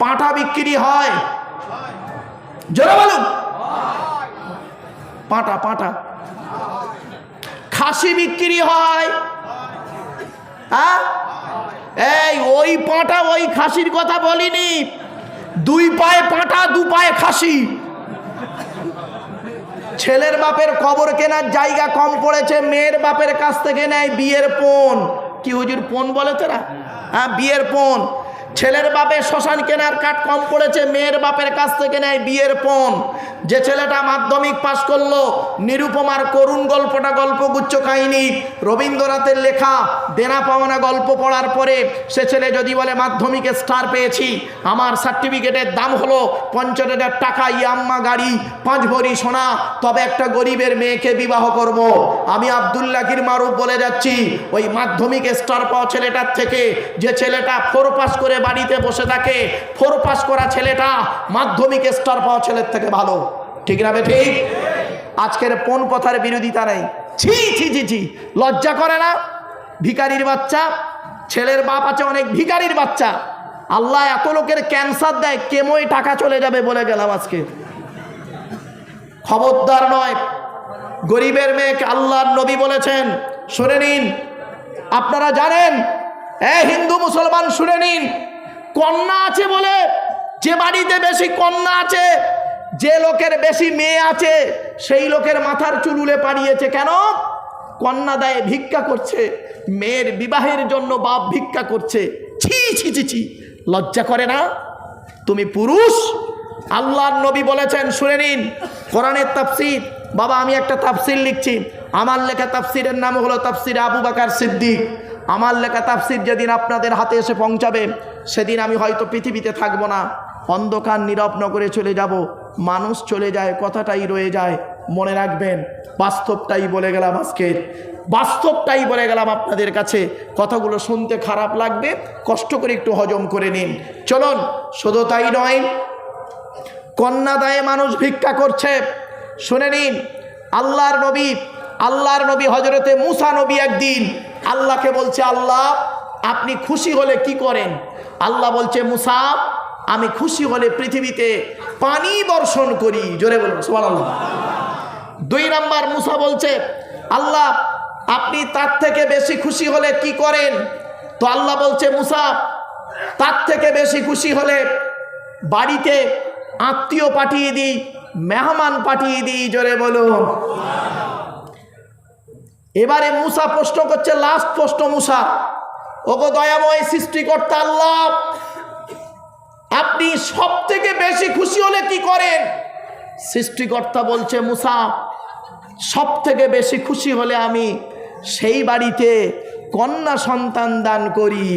পাঁঠা বিক্রি হয়। জোরে বলুন। পাঁটা পাঁটা। খাসি বিক্রি হয়। হ্যাঁ? এই, ওই পাঁটা, ওই খাসির কথা বলিনি। দুই পায়ে পাঁটা, দু পায়ে খাসি। ছেলের বাপের কবর কেনার জায়গা কম পড়েছে, মেয়ের বাপের কাছ থেকে নেয় বিয়ের পণ কি হুজুর পণ বলে তোরা? হ্যাঁ বিয়ের পণ ছেলের বাপে শ্মশান কেনার কাঠ কম পড়েছে মেয়ের বাপের কাছ থেকে নেয় বিয়ের পণ যে ছেলেটা মাধ্যমিক পাশ করল, নিরুপমার করুণ গল্পটা গল্পগুচ্ছ কাহিনী, রবীন্দ্রনাথের লেখা দেনা পাওনা গল্প পড়ার পরে সে ছেলে যদি বলে, মাধ্যমিকে স্টার পেয়েছি, আমার সার্টিফিকেটের দাম হলো পঞ্চাশ হাজার টাকা, ইয়াম্মা গাড়ি, পাঁচ ভরি সোনা, তবে একটা গরিবের মেয়েকে বিবাহ করব। আমি আবদুল্লাহির মারুফ বলে যাচ্ছি, ওই মাধ্যমিকে স্টার পাওয়া ছেলেটার থেকে, যে ছেলেটা ফোর পাস করে বাড়িতে বসে থাকে। ফোর পাস করা ছেলেটা মাধ্যমিকে স্টার পাওয়া ছেলের থেকে ভালো। ঠিক না ঠিক? আজকের কোন কথার বিরোধিতা নেই। ছি ছি ছি ছি। লজ্জা করে না? ভিকারির বাচ্চা। ছেলের বাপ আছে অনেক ভিকারির বাচ্চা। আল্লাহ এত লোকের ক্যান্সার দেয়, কেমোয় টাকা চলে যাবে বলে গেলাম আজকে। খবরদার নয়। গরিবের মেয়েকে আল্লাহর নবী বলেছেন, শুনে নিন। আপনারা জানেন? এ হিন্দু মুসলমান, শুনে নিন। কন্যা আছে বলে যে বাড়িতে বেশি কন্যা আছে, যে লোকের বেশি মেয়ে আছে, সেই লোকের মাথার চুলুলে পাড়িয়েছে কেন? কন্যা দেয় ভিক্ষা করছে, মেয়ের বিবাহের জন্য বাপ ভিক্ষা করছে। ছি ছি ছি ছি, লজ্জা করে না? তুমি পুরুষ? আল্লাহর নবী বলেছেন, শুনে নিন, কোরআনের তাফসির। বাবা, আমি একটা তাফসির লিখছি। আমার লেখা তাফসিরের নাম হলো তাফসির আবু বাকার সিদ্দিক। আমার লেখা তাফসির যেদিন আপনাদের হাতে এসে পৌঁছাবে, সেদিন আমি হয়তো পৃথিবীতে থাকব না। অন্ধকার নীরব নগরে চলে যাব, মানুষ চলে যায়, কথাটাই রয়ে যায়, মনে রাখবেন, বাস্তবটাই বলে গেলাম আজকে বাস্তবটাই বলে গেলাম আপনাদের কাছে। কথাগুলো শুনতে খারাপ লাগবে, কষ্ট করে একটু হজম করে নিন। চলুন, শুধু তাই নয়, কন্যা দায়ে মানুষ ভিক্ষা করছে। শুনে নিন, আল্লাহর নবী আল্লাহর নবী হজরতে মুসা নবী একদিন আল্লাহকে বলছে, আল্লাহ, আপনি খুশি হলে কি করেন? আল্লাহ বলছে, মুসা, আমি খুশি হলে পৃথিবীতে পানি বর্ষণ করি। জোরে বলুন দুই নাম্বার, মুসা বলছে, আল্লাহ, আপনি তার থেকে বেশি খুশি হলে কি করেন? তো আল্লাহ বলছে, মুসা, তার থেকে বেশি খুশি হলে বাড়িতে আত্মীয় পাঠিয়ে দিই, মেহমান পাঠিয়ে দিই। জোরে বলুন। এবারে মুসা প্রশ্ন করছে লাস্ট প্রশ্ন মুসা। ওগো দয়াময় সৃষ্টিকর্তা আল্লাহ, আপনি সব থেকে বেশি খুশি হলে কি করেন? সৃষ্টিকর্তা বলছে, মুসা সব থেকে বেশি খুশি হলে আমি সেই বাড়িতে কন্যা সন্তান দান করি।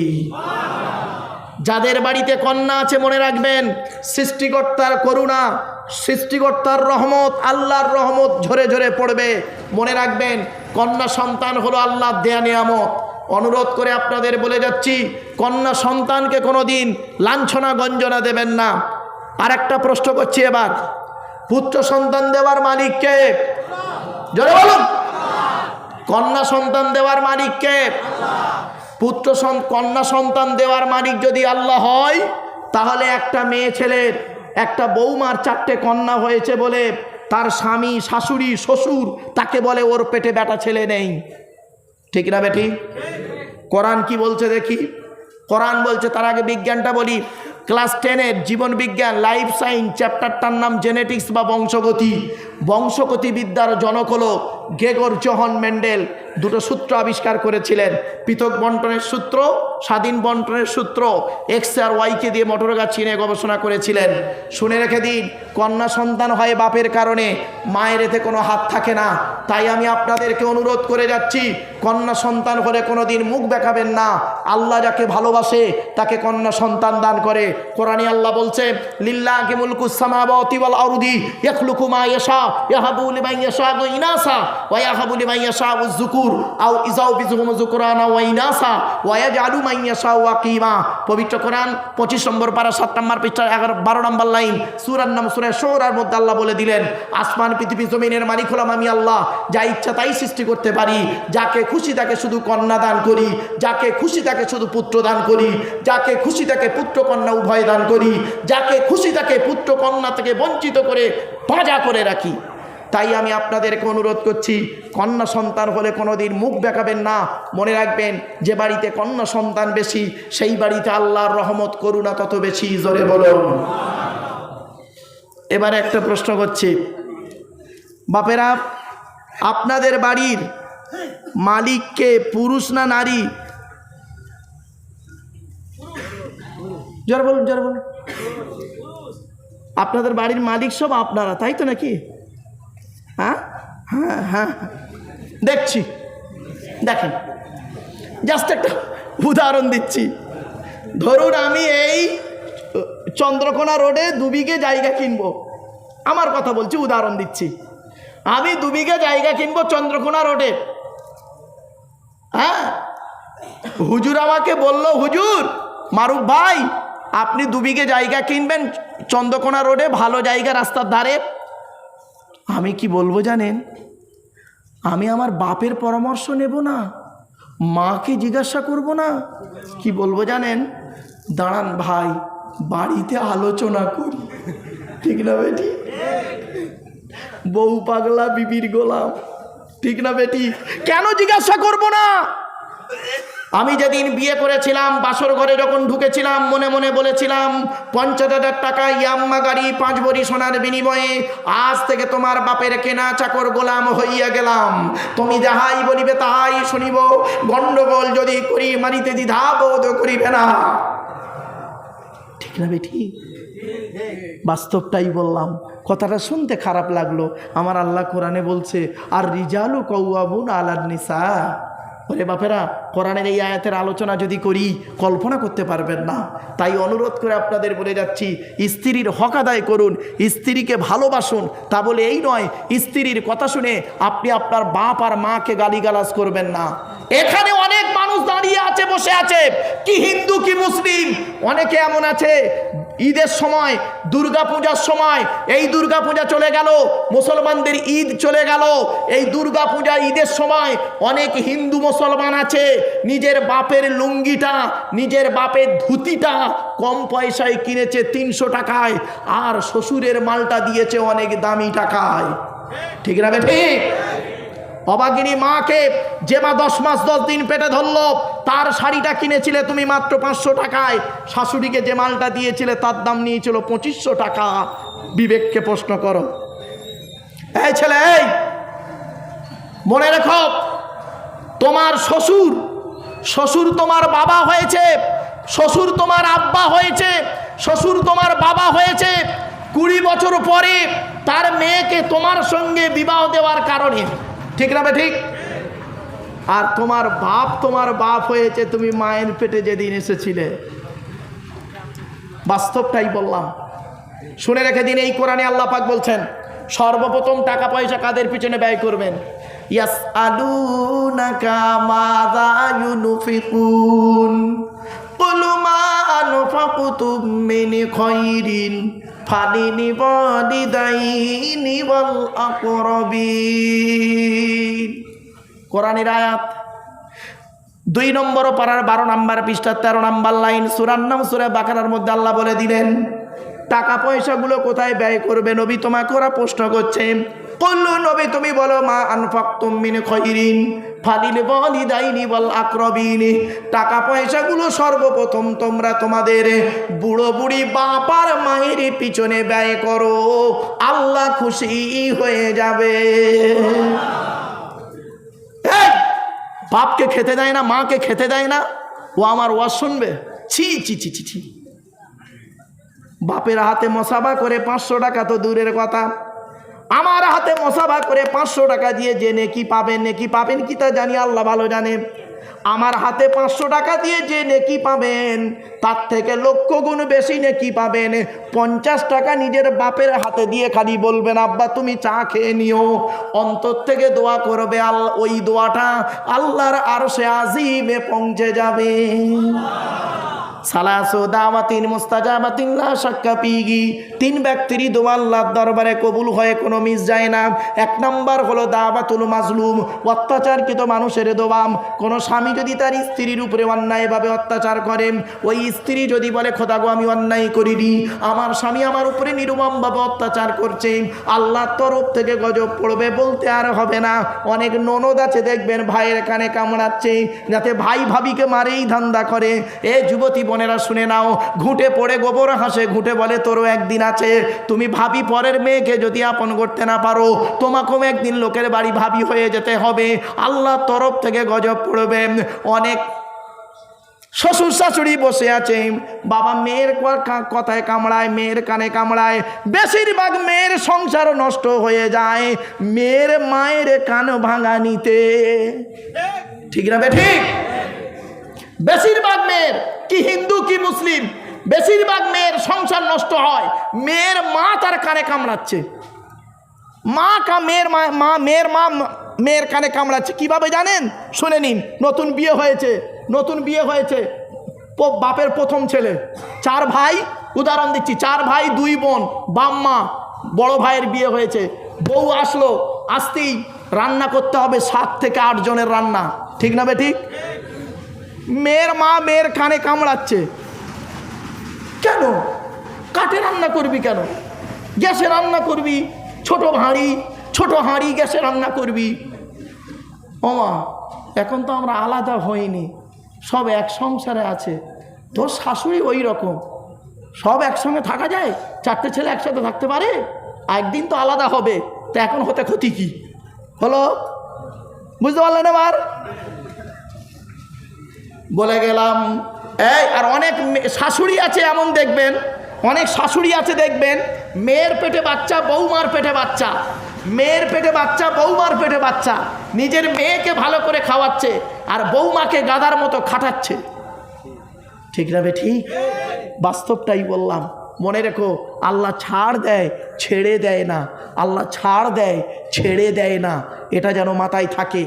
যাদের বাড়িতে কন্যা আছে, মনে রাখবেন, সৃষ্টিকর্তার করুণা, সৃষ্টিকর্তার রহমত, আল্লাহর রহমত ঝরে ঝরে পড়বে। মনে রাখবেন, কন্যা সন্তান হলো আল্লাহর দেয়া নিয়ামত। অনুরোধ করে আপনাদের বলে যাচ্ছি, কন্যা সন্তানকে কোনো দিন লাঞ্ছনা, গঞ্জনা দেবেন না। আর একটা প্রশ্ন করছি এবার। পুত্র সন্তান দেওয়ার মালিককে জোরে বলুন। কন্যা সন্তান দেওয়ার মালিককে পুত্র কন্যা সন্তান দেওয়ার মালিক যদি আল্লাহ হয়, তাহলে একটা মেয়ে ছেলের, একটা বৌমার চারটে কন্যা হয়েছে বলে তার স্বামী, শাশুড়ি, শ্বশুর তাকে বলে ওর পেটে বেটা ছেলে নেই। ঠিক না বেটি? কোরআন কি বলছে দেখি? কোরআন বলছে, তার আগে বিজ্ঞানটা বলি। ক্লাস টেনের জীবন বিজ্ঞান, লাইফ সাইন্স, চ্যাপ্টারটার নাম জেনেটিক্স বা বংশগতি। বংশগতি বিদ্যার জনক হল গেগর জহন মেন্ডেল। দুটো সূত্র আবিষ্কার করেছিলেন। পৃথক বন্টনের সূত্র, স্বাধীন বন্টনের সূত্র এক্স আর ওয়াইকে দিয়ে মোটর গাছ চিনে গবেষণা করেছিলেন। শুনে রেখে দিন, কন্যা সন্তান হয় বাপের কারণে, মায়ের এতে কোনো হাত থাকে না। তাই আমি আপনাদেরকে অনুরোধ করে যাচ্ছি, কন্যা সন্তান হলে কোনো দিন মুখ দেখাবেন না। আল্লাহ যাকে ভালোবাসে, তাকে কন্যা সন্তান দান করে। কোরআনী আল্লাহ বলছে লিল্লা কি মুলকুসামাবতি ওয়াল আরদি ইয়াখলুকু মা ইয়াশা। ইয়াহাবু লিমান ইয়াশাউ ইনাসা ওয়া ইয়াহাবু লিমান ইয়াশাউ যুকুর। আও ইজাউ বিজুহুম যুকরানা ওয়া ইনাসা ওয়া ইয়াজআলু পবিত্র কোরআন 25 নম্বর পারা 7 নম্বর পৃষ্ঠা 11 12 নম্বর লাইন। সূরার নাম সূরা শুরার মধ্যে আল্লাহ বলে দিলেন, আসমান, পৃথিবী, জমিনের মালিক হলাম আমি আল্লাহ। যা ইচ্ছা তাই সৃষ্টি করতে পারি। যাকে খুশি তাকে শুধু কন্যা দান করি। যাকে খুশি তাকে শুধু পুত্র দান করি। যাকে খুশি তাকে পুত্র কন্যা উভয় দান করি। যাকে খুশি তাকে পুত্র কন্যা থেকে বঞ্চিত করে পাজা করে রাখি। তাই আমি আপনাদেরকে অনুরোধ করছি, কন্যা সন্তান হলে কোনোদিন মুখ বেঁকাবেন না। মনে রাখবেন, যে বাড়িতে কন্যা সন্তান বেশি, সেই বাড়িতে আল্লাহর রহমত, করুণা তত বেশি, জোরে বলুন। এবারে একটা প্রশ্ন করছি। বাপেরা, আপনাদের বাড়ির মালিককে পুরুষ না নারী? জোর বলুন জোর বলুন। আপনাদের বাড়ির মালিক সব আপনারা, তাই তো নাকি? হ্যাঁ? হ্যাঁ হ্যাঁ দেখছি। দেখেন। জাস্ট একটা উদাহরণ দিচ্ছি। ধরুন আমি এই চন্দ্রকোনা রোডে দুবিঘে জায়গা কিনবো। আমার কথা বলছি, উদাহরণ দিচ্ছি। আমি দুবিঘে জায়গা কিনবো চন্দ্রকোনা রোডে। হ্যাঁ? হুজুর আমাকে বলল, হুজুর, মারুফ ভাই আপনি দুবিঘে জায়গা কিনবেন, চন্দ্রকোনা রোডে ভালো জায়গা রাস্তার ধারে। আমি কি বলব জানেন? আমি আমার বাপের পরামর্শ নেব না, মাকে জিজ্ঞাসা করব না। কি বলব জানেন? দাঁড়ান ভাই, বাড়িতে আলোচনা করি। ঠিক না বেটি? বউ পাগলা, বিবির গোলাম। ঠিক না বেটি? কেন জিজ্ঞাসা করব না? আমি যেদিন বিয়ে করেছিলাম, বাসর ঘরে যখন ঢুকেছিলাম, মনে মনে বলেছিলাম, পঞ্চাশ হাজার টাকা ইয়াম্মা গাড়ি পাঁচ ভরি সোনার বিনিময়ে আজ থেকে তোমার বাপের কেনা চাকর গোলাম হইয়া গেলাম। তুমি যাহাই বলিবে তাহাই শুনিব, গণ্ডগোল যদি করি মারিতে দ্বিধা বোধ করিবে না। ঠিক না বেটি? বাস্তবটাই বললাম। কথাটা শুনতে খারাপ লাগল। আমার আল্লাহ কোরআনে বলছে, আর রিজালু কৌয়াবুন আলার নিসা। ওরে বাপেরা, কোরআনের এই আয়াতের আলোচনা যদি করি, কল্পনা করতে পারবেন না। তাই অনুরোধ করে আপনাদের বলে যাচ্ছি, স্ত্রীর হক আদায় করুন, স্ত্রীকে ভালোবাসুন। তা বলে এই নয়, স্ত্রীর কথা শুনে আপনি আপনার বাপ আর মাকে গালিগালাজ করবেন না। এখানে অনেক মানুষ দাঁড়িয়ে আছে, বসে আছে। কি হিন্দু, কি মুসলিম? অনেকে এমন আছে ঈদের সময় দুর্গা পূজার সময়, এই দুর্গা পূজা চলে গেল, মুসলমানদের ঈদ চলে গেল। এই দুর্গা পূজা ঈদের সময় অনেক হিন্দু মুসলমান আছে, নিজের বাপের লুঙ্গিটা, নিজের বাপের ধুতিটা কম পয়সায় কিনেছে তিনশো টাকায়, আর শ্বশুরের মালটা দিয়েছে অনেক দামি টাকায়। ঠিক না ঠিক? অবাগিনী মাকে যে মা দশ মাস দশ দিন পেটে ধরলো, তার শাড়িটা কিনেছিলে তুমি মাত্র পাঁচশো টাকায়। শাশুড়িকে যে মালটা দিয়েছিলে, তার দাম নিয়েছিল পঁচিশশো টাকা। বিবেককে প্রশ্ন করো। এই ছেলে, এই! মনে রেখো, তোমার শ্বশুর শ্বশুর তোমার বাবা হয়েছে, শ্বশুর তোমার আব্বা হয়েছে, শ্বশুর তোমার বাবা হয়েছে। কুড়ি বছর পরে তার মেয়েকে তোমার সঙ্গে বিবাহ দেওয়ার কারণে ঠিক না ঠিক? আর তোমার বাপ তোমার বাপ হয়েছে, তুমি মায়ের পেটে যেদিন এসেছিলে। বাস্তবটাই বললাম। শুনে রেখে দিন, এই কোরআনে আল্লাহ পাক বলছেন, সর্বপ্রথম টাকা পয়সা কাদের পিছনে ব্যয় করবেন? ইয়াস আলুনাকা মাযা ফালিনি বলিদাইনি বল অকরবিন কোরআনের আয়াত। দুই নম্বর পাড়ার বারো নাম্বার পৃষ্ঠার তেরো নাম্বার লাইন সুরান্নাম সুরে বাকারার মধ্যে আল্লাহ বলে দিলেন, টাকা পয়সাগুলো কোথায় ব্যয় করবে নবী তোমাকে ওরা প্রশ্ন করছে। করল নবী তুমি বলো, মা আনফাক তুমিন ফালিল বলিদাইনি বল আক্রবিনী। টাকা পয়সাগুলো সর্বপ্রথম তোমরা তোমাদের বুড়ো বুড়ি বাপার মায়ের পিছনে ব্যয় করো। আল্লাহ খুশি হয়ে যাবে। বাপকে খেতে দেয় না, মাকে খেতে দেয় না। ও আমার ওয়াজ শুনবে? ছি ছি ছি ছি ছি। বাপের হাতে মশাবা করে পাঁচশো টাকা তো দূরের কথা। আমার হাতে মশাবা করে পাঁচশো টাকা দিয়ে যে নেকি পাবেন নেকি পাবেন কি তা জানি, আল্লাহ ভালো জানে। আমার হাতে পাঁচশো টাকা দিয়ে যে নেকি পাবেন, তার থেকে লক্ষ গুণ বেশি নেকি পাবেন। পঞ্চাশ টাকা নিজের বাপের হাতে দিয়ে খালি বলবেন, আব্বা, তুমি চা খেয়ে নিও। অন্তর থেকে দোয়া করবে আল্লাহ ওই দোয়াটা আল্লাহর আর সে আজিমে পৌঁছে যাবে। সালাসো দাওয়াতিন মুস্তাজাবাতিন, লা শাক্কা পিগি তিন ব্যক্তিরই দোয়া আল্লাহর দরবারে কবুল হয়ে কোনো মিস যায় না। এক নাম্বার হলো দাওয়াতুল মাজলুম, অত্যাচারকৃত মানুষের দোয়াম। কোনো স্বামী যদি তার স্ত্রীর উপরে অন্যায়ভাবে অত্যাচার করে, ওই স্ত্রী যদি বলে, খোদা গো, আমি অন্যায় করিনি। আমার স্বামী আমার উপরে নির্মমভাবে অত্যাচার করছে। আল্লাহর তরফ থেকে গজব পড়বে বলতে আর হবে না। অনেক ননদ আছে, দেখবেন, ভাইয়ের কানে কামড়াচ্ছে, যাতে ভাই ভাবিকে মারেই ধান্দা করে। এ যুবতী বোনেরা শুনে নাও, ঘুঁটে পড়ে গোবর হাসে, ঘুঁটে বলে, তোরও একদিন আছে। তুমি ভাবি পরের মেয়েকে যদি আপন করতে না পারো, তোমাকেও একদিন লোকের বাড়ি ভাবি হয়ে যেতে হবে। আল্লাহর তরফ থেকে গজব পড়বে। অনেক শ্বশুর শাশুড়ি বসে আছে। বাবা মেয়ের কথায় কামড়ায়, মেয়ের কানে কামড়ায়। বেশিরভাগ মেয়ের সংসার নষ্ট হয়ে যায়। মেয়ের মায়ের কান ভাঙা নিতে। ঠিক না বে, ঠিক? বেশিরভাগ মেয়ের কি হিন্দু, কি মুসলিম, বেশিরভাগ মেয়ের সংসার নষ্ট হয়। মেয়ের মা তার কানে কামড়াচ্ছে। মা কা মেয়ের মা মা, মেয়ের মা মেয়ের কানে কামড়াচ্ছে। কীভাবে জানেন? শুনে নিন। নতুন বিয়ে হয়েছে। নতুন বিয়ে হয়েছে বাপের প্রথম ছেলে। চার ভাই, উদাহরণ দিচ্ছি। চার ভাই, দুই বোন বাম্মা বড় ভাইয়ের বিয়ে হয়েছে। বউ আসলো, আসতেই রান্না করতে হবে সাত থেকে আট জনের রান্না। ঠিক না বে ঠিক? মেয়ের মা মেয়ের কানে কামড়াচ্ছে। কেন? কাঠে রান্না করবি কেন? গ্যাসে রান্না করবি? ছোট হাঁড়ি ছোট হাঁড়ি গ্যাসে রান্না করবি? ওমা এখন তো আমরা আলাদা হইনি। সব এক সংসারে আছে। তোর শাশুড়ি ওই রকম। সব একসঙ্গে থাকা যায়? চারটে ছেলে একসাথে থাকতে পারে? একদিন তো আলাদা হবে। তো এখন হতে ক্ষতি কি? হলো? বুঝতে পারলেন এবার? বলে গেলাম, এই, আর অনেক শাশুড়ি আছে এমন দেখবেন, অনেক শাশুড়ি আছে দেখবেন, মেয়ের পেটে বাচ্চা, বৌমার পেটে বাচ্চা, মেয়ের পেটে বাচ্চা, বৌমার পেটে বাচ্চা, নিজের মেয়েকে ভালো করে খাওয়াচ্ছে আর বৌমাকে গাদার মতো খাটাচ্ছে। ঠিক না বে ঠিক বাস্তবটাই বললাম। মনে রেখো, আল্লাহ ছাড় দেয়, ছেড়ে দেয় না। আল্লাহ ছাড় দেয়, ছেড়ে দেয় না। এটা যেন মাথায় থাকে।